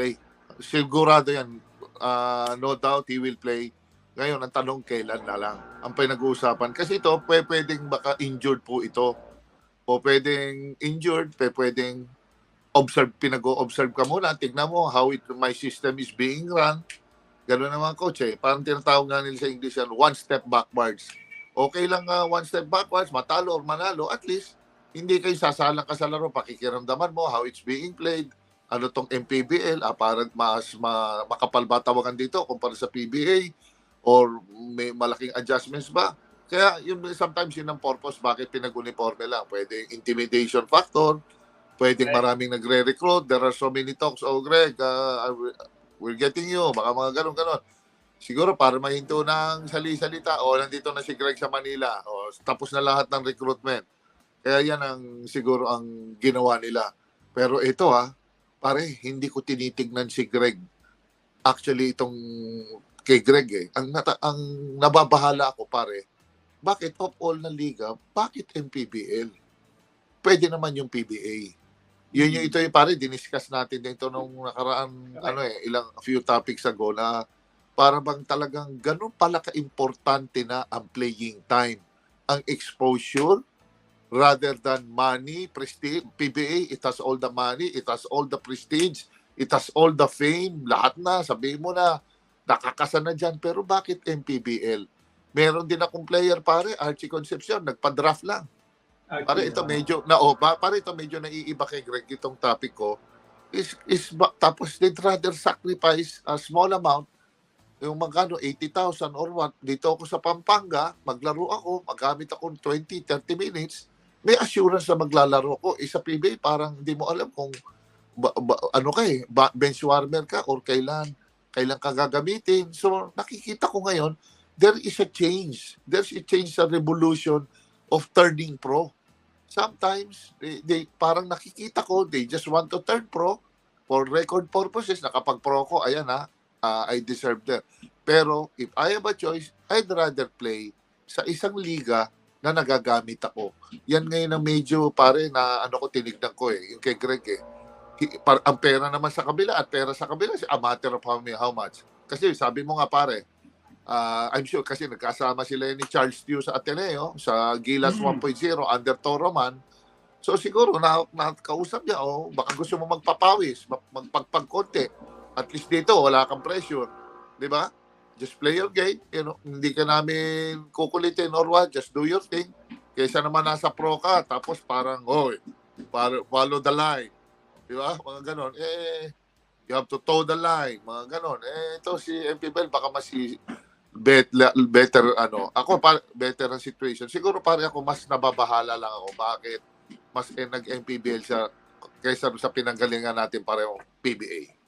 play. Sigurado yan. Ah, no doubt he will play. Ngayon, ang tanong kailan na lang ang pinag-uusapan. Kasi ito, pwe- pwedeng baka injured po ito. O pwedeng injured, pwe- pwedeng observe, pinag-observe ka muna. Tignan mo how it, my system is being run. Ganun naman, coach eh. Parang tinatawag nga nila sa English yan, one step backwards. Okay lang ah, one step backwards, matalo or manalo, at least hindi kayo sasalang ka sa laro, pakikiramdaman mo how it's being played, ano tong MPBL, ah, parang mas ma, makapal ba tawagan dito kumpara sa PBA, or may malaking adjustments ba? Kaya yun sometimes yun ang purpose bakit pinag-uniforme lang. Pwede intimidation factor, pwedeng Right. maraming nagre-recruit, there are so many talks, oh Greg, ah, we're getting you, baka mga ganun-ganun. Siguro para mahinto ng sali-salita, o nandito na si Greg sa Manila, o tapos na lahat ng recruitment. Kaya yan ang siguro ang ginawa nila. Pero ito ha, pare, hindi ko tinitignan si Greg. Actually, itong kay Greg eh. Ang, nata- ang nababahala ako pare, bakit of all na liga, bakit MPBL? Pwede naman yung PBA. Yun yung ito yung pare, diniscuss natin dito nung nakaraan, ano eh, ilang few topics ago na para bang talagang ganun pala ka-importante na ang playing time, ang exposure, rather than money, prestige, PBA, it has all the money, it has all the prestige, it has all the fame, lahat na, sabihin mo na, nakakasa na dyan, pero bakit MPBL? Meron din akong player pare, Archie Concepcion, nagpa-draft lang. Pare ito medyo na oh, pa- pare ito medyo naiiba kay Greg itong topic ko. Is is tapos they'd rather sacrifice a small amount yung magkano 80,000 or what dito ako sa Pampanga maglaro ako magamit ako 20 30 minutes may assurance na maglalaro ko. Isa PBA parang hindi mo alam kung ba, ba- ano ka eh ba, bench warmer ka or kailan kailan ka gagamitin. So nakikita ko ngayon there is a change. There's a change sa revolution of turning pro. Sometimes they, they parang nakikita ko they just want to turn pro for record purposes. Nakapag pro ko ayan ha ah, I deserve that. Pero if I have a choice I'd rather play sa isang liga na nagagamit ako yan ngayon ang medyo pare na ano ko tinignan ko eh yung kay Greg eh par- ang pera naman sa kabila at pera sa kabila a matter of how, much kasi sabi mo nga pare ah, I'm sure kasi nagkasama sila ni Charles Tew sa Ateneo sa Gilas Mm. 1.0 under Toroman. So siguro na nakakausap niya oh, baka gusto mo magpapawis, mag- magpagpag konti. At least dito wala kang pressure, 'di ba? Just play your game, you know, hindi ka namin kukulitin or what, just do your thing. Kaysa naman nasa pro ka, tapos parang, oy, para, follow the line. Di ba? Mga ganon. Eh, you have to toe the line. Mga ganon. Eh, ito si MP Bell, baka mas bet, better ano ako pa better ang situation siguro pare ako mas nababahala lang ako bakit mas eh, nag MPBL siya kaysa sa pinanggalingan natin pareho PBA